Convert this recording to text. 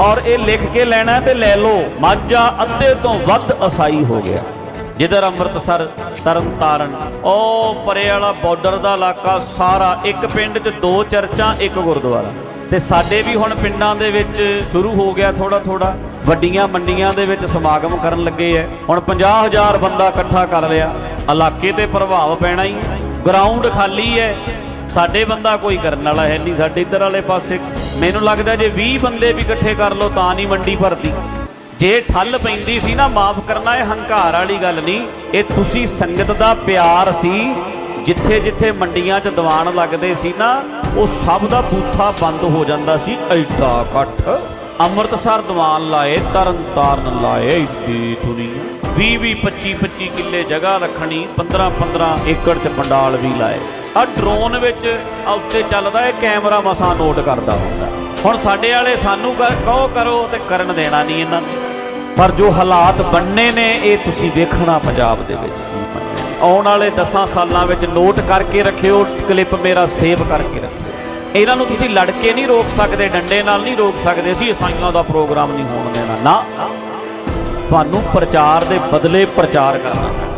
ਔਰ ਇਹ ਲਿਖ ਕੇ ਲੈਣਾ ਤੇ ਲੈ ਲਓ। ਮਾਝਾ ਅੱਧੇ ਤੋਂ ਵੱਧ ਅਸਾਈ ਹੋ ਗਿਆ। ਜਿੱਧਰ ਅੰਮ੍ਰਿਤਸਰ, ਤਰਨਤਾਰਨ ਉਹ ਪਰੇ ਵਾਲਾ ਬਾਰਡਰ ਦਾ ਇਲਾਕਾ ਸਾਰਾ, ਇੱਕ ਪਿੰਡ 'ਚ ਦੋ ਚਰਚਾਂ, ਇੱਕ ਗੁਰਦੁਆਰਾ। ਤੇ ਸਾਡੇ ਵੀ ਹੁਣ ਪਿੰਡਾਂ ਦੇ ਵਿੱਚ ਸ਼ੁਰੂ ਹੋ ਗਿਆ ਥੋੜਾ ਥੋੜਾ ਵੱਡੀਆਂ ਮੰਡੀਆਂ ਦੇ ਵਿੱਚ ਸਮਾਗਮ ਕਰਨ ਲੱਗੇ ਐ। ਹੁਣ 50000 ਬੰਦਾ ਇਕੱਠਾ ਕਰ ਲਿਆ। ਇਲਾਕੇ ਤੇ ਪ੍ਰਭਾਵ ਪੈਣਾ ਹੀ ਗਰਾਊਂਡ ਖਾਲੀ ਐ। ਸਾਡੇ ਬੰਦਾ ਕੋਈ ਕਰਨ ਵਾਲਾ ਹੈ ਨਹੀਂ, ਸਾਡੇ ਇੱਧਰ ਵਾਲੇ ਪਾਸੇ। ਮੈਨੂੰ ਲੱਗਦਾ ਜੇ 20 ਬੰਦੇ ਵੀ ਇਕੱਠੇ ਕਰ ਲਓ ਤਾਂ ਨਹੀਂ ਮੰਡੀ ਭਰਦੀ। ਜੇ ਠੱਲ ਪੈਂਦੀ ਸੀ ਨਾ, ਮਾਫ ਕਰਨਾ, ਇਹ ਹੰਕਾਰ ਵਾਲੀ ਗੱਲ ਨਹੀਂ। ਇਹ ਤੁਸੀਂ ਸੰਗਤ ਦਾ ਪਿਆਰ ਸੀ ਜਿੱਥੇ ਜਿੱਥੇ ਮੰਡੀਆਂ 'ਚ ਦੀਵਾਨ ਲੱਗਦੇ ਸੀ ਨਾ, ਉਹ ਸਭ ਦਾ ਬੂਥਾ ਬੰਦ ਹੋ ਜਾਂਦਾ ਸੀ, ਐਡਾ ਇਕੱਠ। ਅੰਮ੍ਰਿਤਸਰ ਦੀਵਾਨ ਲਾਏ ਤਰਨ ਤਾਰਨ ਲਾਏ ਇੱਡੀ ਦੁਨੀਆ। 20 20 25 25 ਕਿੱਲੇ ਜਗ੍ਹਾ ਰੱਖਣੀ 15 15 ਏਕੜ 'ਚ ਪੰਡਾਲ ਵੀ ਲਾਏ। ਆ ਡਰੋਨ ਵਿੱਚ ਉੱਤੇ ਚੱਲਦਾ, ਇਹ ਕੈਮਰਾ ਮਸਾਂ ਨੋਟ ਕਰਦਾ ਹੁੰਦਾ। ਹੁਣ ਸਾਡੇ ਵਾਲੇ ਸਾਨੂੰ ਕਹੋ ਕਰੋ ਤੇ ਕਰਨ ਦੇਣਾ ਨਹੀਂ ਇਹਨਾਂ ਨੇ। ਪਰ ਜੋ ਹਾਲਾਤ ਬੰਨੇ ਨੇ, ਇਹ ਤੁਸੀਂ ਵੇਖਣਾ ਪੰਜਾਬ ਦੇ ਵਿੱਚ ਆਉਣ ਵਾਲੇ 10 ਸਾਲਾਂ ਵਿੱਚ ਨੋਟ ਕਰਕੇ ਰੱਖਿਓ, ਕਲਿੱਪ ਮੇਰਾ ਸੇਵ ਕਰਕੇ ਰੱਖਿਓ। ਇਹਨਾਂ ਨੂੰ ਤੁਸੀਂ ਲੜ ਕੇ ਨਹੀਂ ਰੋਕ ਸਕਦੇ, ਡੰਡੇ ਨਾਲ ਨਹੀਂ ਰੋਕ ਸਕਦੇ ਸੀ ਇਸਾਈਆਂ ਦਾ ਪ੍ਰੋਗਰਾਮ ਨਹੀਂ ਹੋਣ ਦੇਣਾ। ਨਾ, ਤੁਹਾਨੂੰ ਪ੍ਰਚਾਰ ਦੇ ਬਦਲੇ ਪ੍ਰਚਾਰ ਕਰਨਾ ਪੈਣਾ।